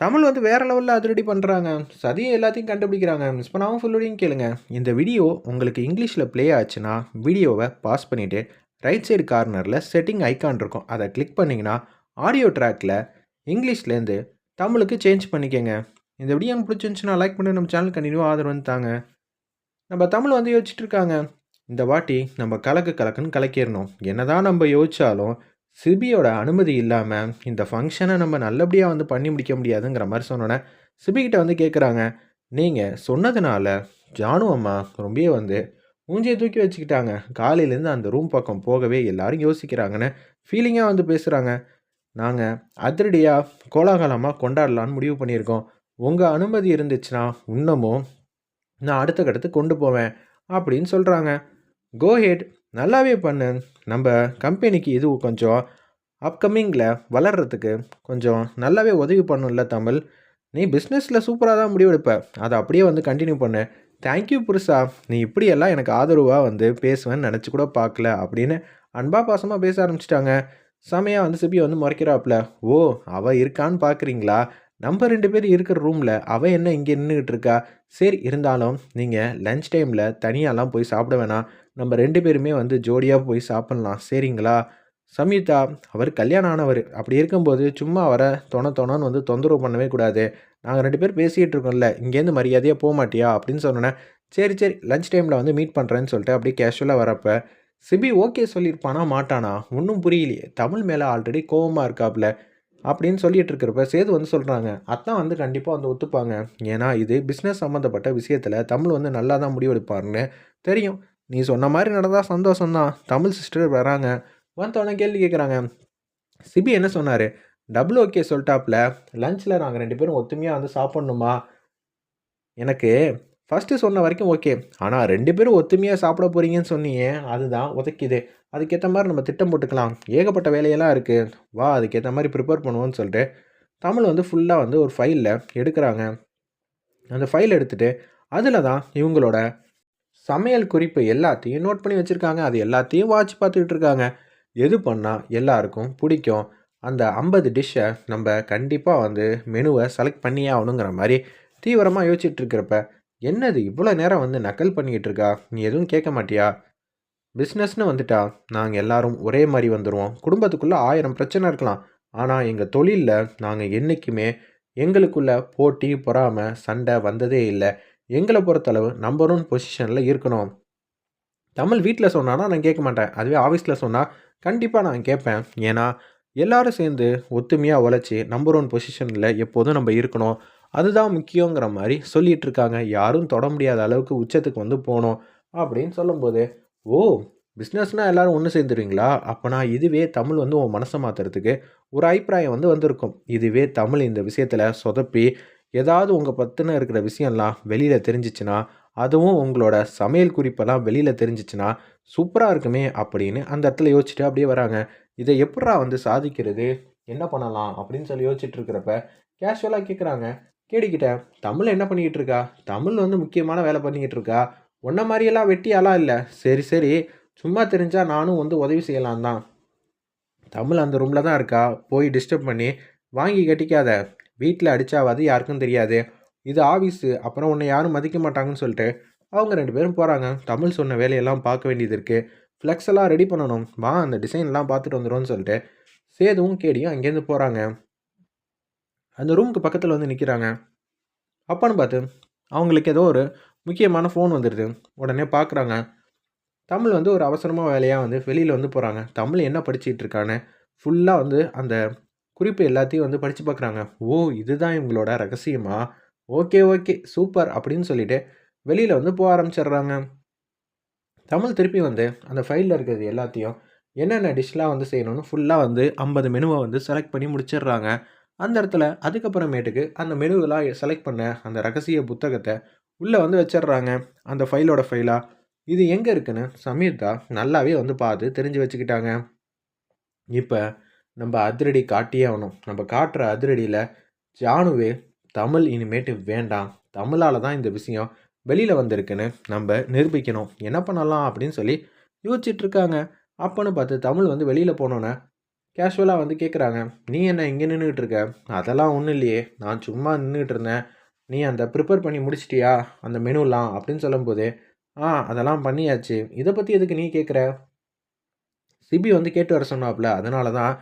தமிழ் வந்து வேறு லெவலில் அதிரடி பண்ணுறாங்க சதியும் எல்லாத்தையும் கண்டுபிடிக்கிறாங்க. மிஸ் பண்ணாமல் ஃபுல்லோடையும் கேளுங்க. இந்த வீடியோ உங்களுக்கு இங்கிலீஷில் ப்ளே ஆச்சுன்னா வீடியோவை பாஸ் பண்ணிவிட்டு ரைட் சைடு கார்னரில் செட்டிங் ஐக்கான் இருக்கும். அதை கிளிக் பண்ணிங்கன்னா ஆடியோ ட்ராக்கில் இங்கிலீஷ்லேருந்து தமிழுக்கு சேஞ்ச் பண்ணிக்கோங்க. இந்த வீடியோ பிடிச்சிருந்துச்சுன்னா லைக் பண்ணி நம்ம சேனல் கண்டினியூ ஆதரவு வந்து தாங்க. நம்ம தமிழ் வந்து யோசிச்சுட்டு இருக்காங்க. இந்த வாட்டி நம்ம கலக்கு கலக்குன்னு கலக்கிடணும். என்னதான் நம்ம யோசித்தாலும் சிபியோட அனுமதி இல்லாமல் இந்த ஃபங்க்ஷனை நம்ம நல்லபடியாக வந்து பண்ணி முடிக்க முடியாதுங்கிற மாதிரி சொன்னோன்னே சிபிகிட்ட வந்து கேட்குறாங்க நீங்கள் சொன்னதுனால ஜானு அம்மா ரொம்பவே வந்து மூஞ்சியை தூக்கி வச்சுக்கிட்டாங்க. காலையிலேருந்து அந்த ரூம் பக்கம் போகவே எல்லாரும் யோசிக்கிறாங்கன்னு ஃபீலிங்காக வந்து பேசுகிறாங்க நாங்கள் அதிரடியாக கோலாகலமாக கொண்டாடலான்னு முடிவு பண்ணியிருக்கோம். உங்கள் அனுமதி இருந்துச்சுன்னா இன்னமும் நான் அடுத்த கட்டத்துக்கு கொண்டு போவேன் அப்படின்னு சொல்கிறாங்க கோஹெட் நல்லாவே பண்ணு. நம்ம கம்பெனிக்கு இது கொஞ்சம் அப்கமிங்கில் வளர்கிறதுக்கு கொஞ்சம் நல்லாவே உதவி பண்ணும்ல தமிழ். நீ பிஸ்னஸில் சூப்பராக தான் முடிவெடுப்ப. அதை அப்படியே வந்து கண்டினியூ பண்ணு. தேங்க்யூ புருஷா. நீ இப்படியெல்லாம் எனக்கு ஆதரவாக வந்து பேசுவேன்னு நினச்சி கூட பார்க்கல அப்படின்னு அன்பா பாசமாக பேச ஆரம்பிச்சிட்டாங்க. செமையாக வந்து சிபி வந்து முறைக்கிறாப்புல. ஓ அவள் இருக்கான்னு பார்க்குறீங்களா நம்ம ரெண்டு பேர் இருக்கிற ரூமில் அவள் என்ன இங்கே நின்றுக்கிட்டு இருக்கா? சரி இருந்தாலும் நீங்கள் லஞ்ச் டைமில் தனியாலாம் போய் சாப்பிட வேணாம். நம்ம ரெண்டு பேருமே வந்து ஜோடியாக போய் சாப்பிட்லாம். சரிங்களா? சம்யுக்தா அவர் கல்யாணம் ஆனவர். அப்படி இருக்கும்போது சும்மா அவரை தொண தொணன்னு வந்து தொந்தரவு பண்ணவே கூடாது. நாங்கள் ரெண்டு பேர் பேசிகிட்டு இருக்கோம்ல இங்கேருந்து மரியாதையாக போக மாட்டியா? அப்படின்னு சொன்னோன்னே சரி சரி லஞ்ச் டைமில் வந்து மீட் பண்ணுறேன்னு சொல்லிட்டு அப்படியே கேஷுவலாக வரப்போ சிபி ஓகே சொல்லியிருப்பானா? மாட்டானா? ஒன்றும் புரியலையே. தமிழ் மேலே ஆல்ரெடி கோவமாக இருக்காப்புல அப்படின்னு சொல்லிட்டு இருக்கிறப்ப சேது வந்து சொல்கிறாங்க அத்தான் வந்து கண்டிப்பாக வந்து ஒத்துப்பாங்க. ஏன்னா இது பிஸ்னஸ் சம்மந்தப்பட்ட விஷயத்தில் தமிழ் வந்து நல்லா தான் முடிவெடுப்பாருன்னு தெரியும். நீ சொன்ன மாதிரி நடந்தால் சந்தோஷம்தான். தமிழ் சிஸ்டர் வராங்க. வந்தவொடனே கேள்வி கேட்குறாங்க சிபி என்ன சொன்னார்? டபுள் ஓகே சொல்லிட்டாப்புல லஞ்சில் நாங்கள் ரெண்டு பேரும் ஒத்துமையாக வந்து சாப்பிட்ணுமா? எனக்கு ஃபஸ்ட்டு சொன்ன வரைக்கும் ஓகே ஆனால் ரெண்டு பேரும் ஒத்துமையாக சாப்பிட போகிறீங்கன்னு சொன்னீங்க. அதுதான் உதைக்குது. அதுக்கேற்ற மாதிரி நம்ம திட்டம் போட்டுக்கலாம். ஏகப்பட்ட வேலையெல்லாம் இருக்குது வா அதுக்கேற்ற மாதிரி ப்ரிப்பேர் பண்ணுவோன்னு சொல்லிட்டு தமிழ் வந்து ஃபுல்லாக வந்து ஒரு ஃபைலில் எடுக்கிறாங்க. அந்த ஃபைல் எடுத்துகிட்டு அதில் தான் இவங்களோட சமையல் குறிப்பு எல்லாத்தையும் நோட் பண்ணி வச்சுருக்காங்க. அது எல்லாத்தையும் வாட்ச் பார்த்துக்கிட்டு இருக்காங்க. எது பண்ணால் எல்லாருக்கும் பிடிக்கும். அந்த ஐம்பது டிஷ்ஷை நம்ம கண்டிப்பாக வந்து மெனுவை செலக்ட் பண்ணியே ஆகணுங்கிற மாதிரி தீவிரமாக யோசிச்சுட்ருக்கிறப்ப என்னது இவ்வளோ நேரம் வந்து நக்கல் பண்ணிக்கிட்டு இருக்கா? நீ எதுவும் கேட்க மாட்டியா? பிஸ்னஸ்னு வந்துட்டா நாங்கள் எல்லாரும் ஒரே மாதிரி வந்துடுவோம் குடும்பத்துக்குள்ளே ஆயிரம் பிரச்சனை இருக்கலாம். ஆனால் எங்கள் தொழிலில் நாங்கள் என்றைக்குமே எங்களுக்குள்ள போட்டி பொறாமை சண்டை வந்ததே இல்லை. எங்களை பொறுத்தளவு நம்பர் ஒன் பொசிஷனில் இருக்கணும். தமிழ் வீட்டில் சொன்னான்னா நான் கேட்க மாட்டேன். அதுவே ஆஃபீஸில் சொன்னால் கண்டிப்பாக நான் கேட்பேன். ஏன்னா எல்லாரும் சேர்ந்து ஒத்துமையாக உழைச்சி நம்பர் ஒன் பொசிஷனில் எப்போதும் நம்ம இருக்கணும். அதுதான் முக்கியங்கிற மாதிரி சொல்லிகிட்டு இருக்காங்க. யாரும் தொட முடியாத அளவுக்கு உச்சத்துக்கு வந்து போகணும் அப்படின்னு சொல்லும்போது ஓ பிஸ்னஸ்னால் எல்லோரும் ஒன்று சேர்ந்துருவீங்களா? அப்போனா இதுவே தமிழ் வந்து உன் மனசை மாற்றுறதுக்கு ஒரு அபிப்பிராயம் வந்து வந்திருக்கும். இதுவே தமிழ் இந்த விஷயத்தில் சொதப்பி ஏதாவது உங்கள் பற்றின இருக்கிற விஷயம்லாம் வெளியில் தெரிஞ்சிச்சுன்னா அதுவும் உங்களோட சமையல் குறிப்பெல்லாம் வெளியில் தெரிஞ்சிச்சுன்னா சூப்பராக இருக்குமே அப்படின்னு அந்த இடத்துல யோசிச்சுட்டு அப்படியே வராங்க. இதை எப்படா வந்து சாதிக்கிறது? என்ன பண்ணலாம்? அப்படின்னு சொல்லி யோசிச்சுட்டு இருக்கிறப்ப கேஷுவலாக கேட்குறாங்க கேடிக்கிட்ட தமிழ் என்ன பண்ணிக்கிட்டு இருக்கா? தமிழ் வந்து முக்கியமான வேலை பண்ணிக்கிட்டு இருக்கா? உன்ன மாதிரியெல்லாம் வெட்டியாலாம் இல்லை? சரி சரி. சும்மா தெரிஞ்சால் நானும் வந்து உதவி செய்யலாம் தான் தமிழ் அந்த ரூமில் தான் இருக்கா? போய் டிஸ்டர்ப் பண்ணி வாங்கி கட்டிக்காத. வீட்டில் அடித்தாவாது யாருக்கும் தெரியாது. இது ஆஃபீஸு அப்புறம் உன்னை யாரும் மதிக்க மாட்டாங்கன்னு சொல்லிட்டு அவங்க ரெண்டு பேரும் போகிறாங்க தமிழ் சொன்ன வேலையெல்லாம் பார்க்க வேண்டியது இருக்குது ஃப்ளெக்ஸ் எல்லாம் ரெடி பண்ணணும். வா அந்த டிசைன்லாம் பார்த்துட்டு வந்துடும்னு சொல்லிட்டு சேதுவும் கேடியும் அங்கேருந்து போகிறாங்க அந்த ரூமுக்கு பக்கத்தில் வந்து நிற்கிறாங்க அப்பான்னு பார்த்து அவங்களுக்கு ஏதோ ஒரு முக்கியமான ஃபோன் வந்துடுது உடனே பார்க்குறாங்க. தமிழ் வந்து ஒரு அவசரமாக வேலையாக வந்து வெளியில் வந்து போகிறாங்க தமிழ் என்ன படிச்சுட்டு இருக்கான்னு ஃபுல்லாக வந்து அந்த குறிப்பு எல்லாத்தையும் வந்து படித்து பார்க்குறாங்க ஓ இதுதான் இவங்களோட ரகசியமா? ஓகே ஓகே சூப்பர் அப்படின்னு சொல்லிட்டு வெளியில் வந்து போக ஆரம்பிச்சிடுறாங்க. தமிழ் திருப்பி வந்து அந்த ஃபைலில் இருக்கிறது எல்லாத்தையும் என்னென்ன டிஷ்லாம் வந்து செய்யணும்னு ஃபுல்லாக வந்து ஐம்பது மெனுவை வந்து செலக்ட் பண்ணி முடிச்சிடுறாங்க. அந்த இடத்துல அதுக்கப்புறமேட்டுக்கு அந்த மெனுவெலாம் செலக்ட் பண்ண அந்த ரகசிய புத்தகத்தை உள்ளே வந்து வச்சிடுறாங்க. அந்த ஃபைலோட ஃபைலாக இது எங்கே இருக்குன்னு சமீர்தா நல்லாவே வந்து பார்த்து தெரிஞ்சு வச்சுக்கிட்டாங்க. இப்போ நம்ம அதிரடி காட்டியே ஆகணும். நம்ம காட்டுற அதிரடியில் ஜானுவே தமிழ் இனிமேட்டு வேண்டாம். தமிழால் தான் இந்த விஷயம் வெளியில் வந்திருக்குன்னு நம்ம நிரூபிக்கணும். என்ன பண்ணலாம்? அப்படின்னு சொல்லி யோசிச்சுட்டு இருக்காங்க. அப்போன்னு பார்த்து தமிழ் வந்து வெளியில் போனோன்னே கேஷுவலாக வந்து கேட்குறாங்க நீ என்ன இங்கே நின்றுக்கிட்டு இருக்க? அதெல்லாம் ஒன்றும் இல்லையே. நான் சும்மா நின்றுட்டு இருந்தேன். நீ அந்த ப்ரிப்பேர் பண்ணி முடிச்சிட்டியா? அந்த மெனுலாம் அப்படின்னு சொல்லும்போது ஆ அதெல்லாம் பண்ணியாச்சு. இதை பற்றி எதுக்கு நீ கேட்குற சிபி வந்து கேட்டு வர சொன்னாப்புல அதனால தான்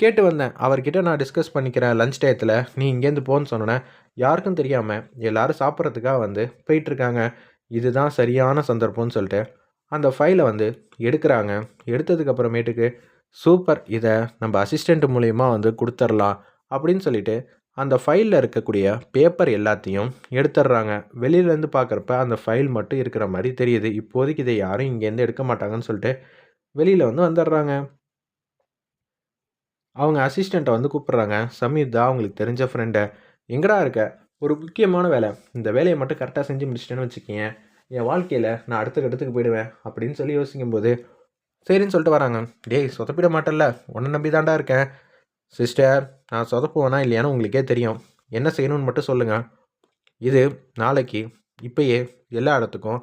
கேட்டு வந்தேன். அவர்கிட்ட நான் டிஸ்கஸ் பண்ணிக்கிறேன் லஞ்ச் டயத்தில் நீ இங்கேருந்து போன்னு சொன்னேன் யாருக்கும் தெரியாமல் எல்லோரும் சாப்பிட்றதுக்காக வந்து போயிட்டுருக்காங்க. இதுதான் சரியான சந்தர்ப்பம்னு சொல்லிட்டு அந்த ஃபைலை வந்து எடுக்கிறாங்க. எடுத்ததுக்கு அப்புறமேட்டுக்கு சூப்பர் இதை நம்ம அசிஸ்டண்ட் மூலயமா வந்து கொடுத்துர்லாம் அப்படின்னு சொல்லிட்டு அந்த ஃபைலில் இருக்கக்கூடிய பேப்பர் எல்லாத்தையும் எடுத்துடுறாங்க வெளியிலேருந்து பார்க்குறப்ப அந்த ஃபைல் மட்டும் இருக்கிற மாதிரி தெரியுது. இப்போதைக்கு இதை யாரும் இங்கேருந்து எடுக்க மாட்டாங்கன்னு சொல்லிட்டு வெளியில் வந்து வந்துடுறாங்க அவங்க அசிஸ்டண்ட்டை வந்து கூப்பிட்றாங்க. சமீர் தான் அவங்களுக்கு தெரிஞ்ச ஃப்ரெண்டை எங்கடா இருக்க? ஒரு முக்கியமான வேலை. இந்த வேலையை மட்டும் கரெக்டாக செஞ்சு முடிச்சிட்டேன்னு வச்சுக்கோங்க என் வாழ்க்கையில் நான் அடுத்த கட்டத்துக்கு போயிடுவேன். அப்படின்னு சொல்லி யோசிக்கும்போது சரின்னு சொல்லிட்டு வராங்க. டேய் சொதப்பிட மாட்டேல்ல. உன்னை நம்பி தாண்டா இருக்கேன். சிஸ்டர் நான் சொதப்புவேனா இல்லையான்னு உங்களுக்கே தெரியும். என்ன செய்யணும்னு மட்டும் சொல்லுங்கள் இது நாளைக்கு இப்போயே எல்லா இடத்துக்கும்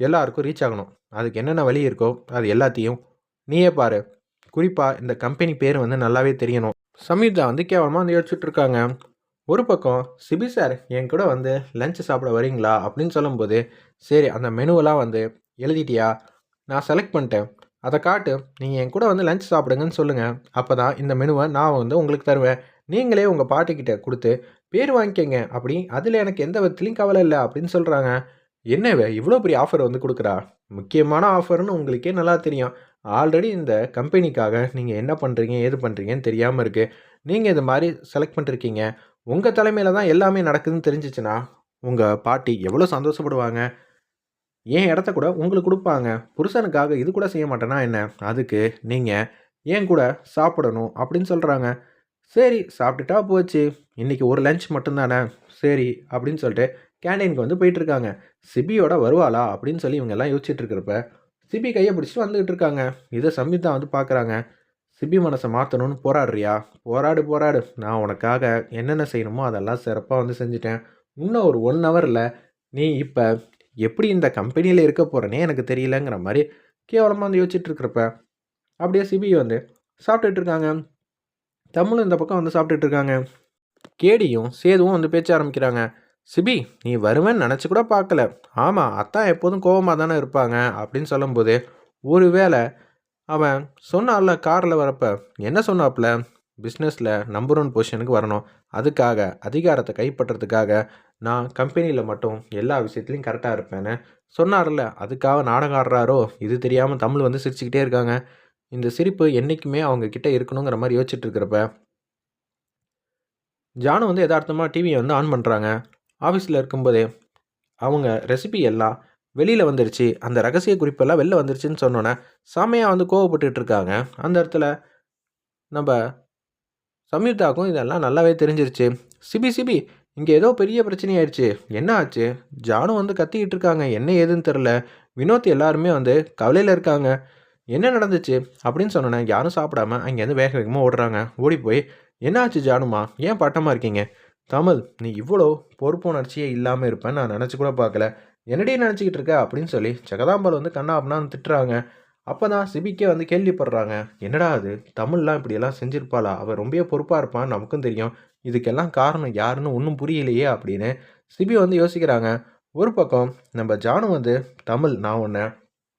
எல்லாருக்கும் ரீச் ஆகணும். அதுக்கு என்னென்ன வழி இருக்கோ அது எல்லாத்தையும் நீயே பாரு. குறிப்பாக இந்த கம்பெனி பேர் வந்து நல்லாவே தெரியணும். சமீர்தா வந்து கேவலமாக வந்து யோசிச்சுட்டு இருக்காங்க ஒரு பக்கம் சிபி சார் என் கூட வந்து லஞ்ச் சாப்பிட வரீங்களா? அப்படின்னு சொல்லும்போது சரி அந்த மெனுவெல்லாம் வந்து எழுதிட்டியா? நான் செலக்ட் பண்ணிட்டேன். அதை காட்டு நீங்கள் என் கூட வந்து லஞ்ச் சாப்பிடுங்கன்னு சொல்லுங்கள் அப்போ தான் இந்த மெனுவை நான் வந்து உங்களுக்கு தருவேன். நீங்களே உங்கள் பாட்டிக்கிட்ட கொடுத்து பேர் வாங்கிக்கங்க. அப்படி அதில் எனக்கு எந்த விதத்துலையும் கவலை இல்லை அப்படின்னு சொல்கிறாங்க என்னவே இவ்வளோ பெரிய ஆஃபர் வந்து கொடுக்குறா? முக்கியமான ஆஃபர்னு உங்களுக்கே நல்லா தெரியும். ஆல்ரெடி இந்த கம்பெனிக்காக நீங்கள் என்ன பண்ணுறீங்க ஏது பண்ணுறீங்கன்னு தெரியாமல் இருக்குது நீங்கள் இது மாதிரி செலக்ட் பண்ணிருக்கீங்க. உங்கள் தலைமையில் தான் எல்லாமே நடக்குதுன்னு தெரிஞ்சிச்சுன்னா உங்கள் பாட்டி எவ்வளோ சந்தோஷப்படுவாங்க? ஏன் இடத்த கூட உங்களுக்கு கொடுப்பாங்க? புருஷனுக்காக இது கூட செய்ய மாட்டேன்னா என்ன? அதுக்கு நீங்கள் ஏன் கூட சாப்பிடணும் அப்படின்னு சொல்கிறாங்க சரி சாப்பிட்டுட்டா போச்சு. இன்றைக்கி ஒரு லஞ்ச் மட்டும்தானே? சரி அப்படின்னு சொல்லிட்டு கேண்டீனுக்கு வந்து போயிட்டுருக்காங்க. சிபியோட வருவாளா? அப்படின்னு சொல்லி இவங்க எல்லாம் யோசிச்சுட்டு இருக்கிறப்ப சிபி கையை பிடிச்சிட்டு வந்துக்கிட்டு இருக்காங்க இதை சம்யுக்தா வந்து பார்க்குறாங்க சிபி மனசை மாற்றணும்னு போராடுறியா? போராடு போராடு. நான் உனக்காக என்னென்ன செய்யணுமோ அதெல்லாம் சிறப்பாக வந்து செஞ்சுட்டேன். இன்னும் ஒரு ஒன் ஹவரில் நீ இப்போ எப்படி இந்த கம்பெனியில் இருக்க போகிறனே எனக்கு தெரியலங்கிற மாதிரி கேவலமாக வந்து யோசிச்சுட்டு இருக்கிறப்ப அப்படியே சிபி வந்து சாப்பிட்டுட்டு இருக்காங்க தமிழும் இந்த பக்கம் வந்து சாப்பிட்டுட்டு இருக்காங்க கேடியும் சேதுவும் வந்து பேச்ச ஆரம்பிக்கிறாங்க. சிபி நீ வருவேன்னு நினச்சி கூட பார்க்கல. ஆமாம் அத்தான் எப்போதும் கோபமாக தானே இருப்பாங்க அப்படின்னு சொல்லும்போது ஒருவேளை அவன் சொன்னால காரில் வரப்ப. என்ன சொன்னாப்புல? பிஸ்னஸில் நம்பர் ஒன் பொசிஷனுக்கு வரணும். அதுக்காக அதிகாரத்தை கைப்பற்றுறதுக்காக நான் கம்பெனியில் மட்டும் எல்லா விஷயத்துலையும் கரெக்டாக இருப்பேன்னு சொன்னார்ல. அதுக்காக நாடகம் ஆடுறாரோ? இது தெரியாமல் தமிழ் வந்து சிரிச்சுக்கிட்டே இருக்காங்க. இந்த சிரிப்பு என்றைக்குமே அவங்கக்கிட்ட இருக்கணுங்கிற மாதிரி யோசிச்சுட்டு இருக்கிறப்ப ஜானு வந்து யதார்த்தமாக டிவியை வந்து ஆன் பண்ணுறாங்க ஆஃபீஸில் இருக்கும்போதே அவங்க ரெசிபி எல்லாம் வெளியில் வந்துருச்சு. அந்த ரகசிய குறிப்பெல்லாம் வெளில வந்துருச்சுன்னு சொன்னோன்னே செமையாக வந்து கோவப்பட்டுட்டு இருக்காங்க. அந்த இடத்துல நம்ம சம்யுக்தாக்கும் இதெல்லாம் நல்லாவே தெரிஞ்சிருச்சு. சிபி சிபி இங்கே ஏதோ பெரிய பிரச்சனையாயிடுச்சு என்ன ஆச்சு? ஜானு வந்து கத்திக்கிட்டு இருக்காங்க. என்ன ஏதுன்னு தெரில வினோத் எல்லாருமே வந்து கவலையில் இருக்காங்க. என்ன நடந்துச்சு? அப்படின்னு சொன்னோன்னே யாரும் சாப்பிடாம அங்கேருந்து வேக வேகமாக ஓடுறாங்க. ஓடி போய் என்ன ஆச்சு ஜானுமா? ஏன் பட்டமாக இருக்கீங்க? தமிழ் நீ இவ்வளோ பொறுப்புணர்ச்சியே இல்லாமல் இருப்பேன்னு நான் நினச்சி கூட பார்க்கல. என்னடியே நினச்சிக்கிட்டு இருக்க? அப்படின்னு சொல்லி ஜெகதாம்பால் வந்து கண்ணா அப்படின்னு திட்டுறாங்க. அப்போ தான் சிபிக்கே வந்து கேள்விப்படுறாங்க. என்னடா அது? தமிழ்லாம் இப்படியெல்லாம் செஞ்சுருப்பாளா? அவள் ரொம்ப பொறுப்பாக இருப்பான் நமக்கும் தெரியும். இதுக்கெல்லாம் காரணம் யாருன்னு ஒன்றும் புரியலையே அப்படின்னு சிபி வந்து யோசிக்கிறாங்க. ஒரு பக்கம் நம்ம ஜானு வந்து தமிழ் நான் உன்னை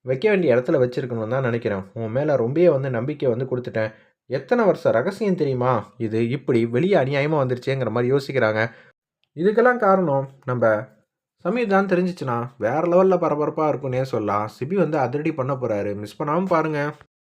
வைக்க வேண்டிய இடத்துல வச்சுருக்கணும்னு தான் நினைக்கிறேன். உன் மேலே ரொம்பவே வந்து நம்பிக்கை வந்து கொடுத்துட்டேன். எத்தனை வருஷம் ரகசியம் தெரியுமா? இது இப்படி வெளியே அநியாயமாக வந்துருச்சேங்கிற மாதிரி யோசிக்கிறாங்க. இதுக்கெல்லாம் காரணம் நம்ம சமீர் தான் தெரிஞ்சிச்சுன்னா வேறு லெவலில் பரபரப்பாக இருக்குன்னே சொல்லலாம். சிபி வந்து அதிரடி பண்ண போகிறாரு மிஸ் பண்ணாமல் பாருங்கள்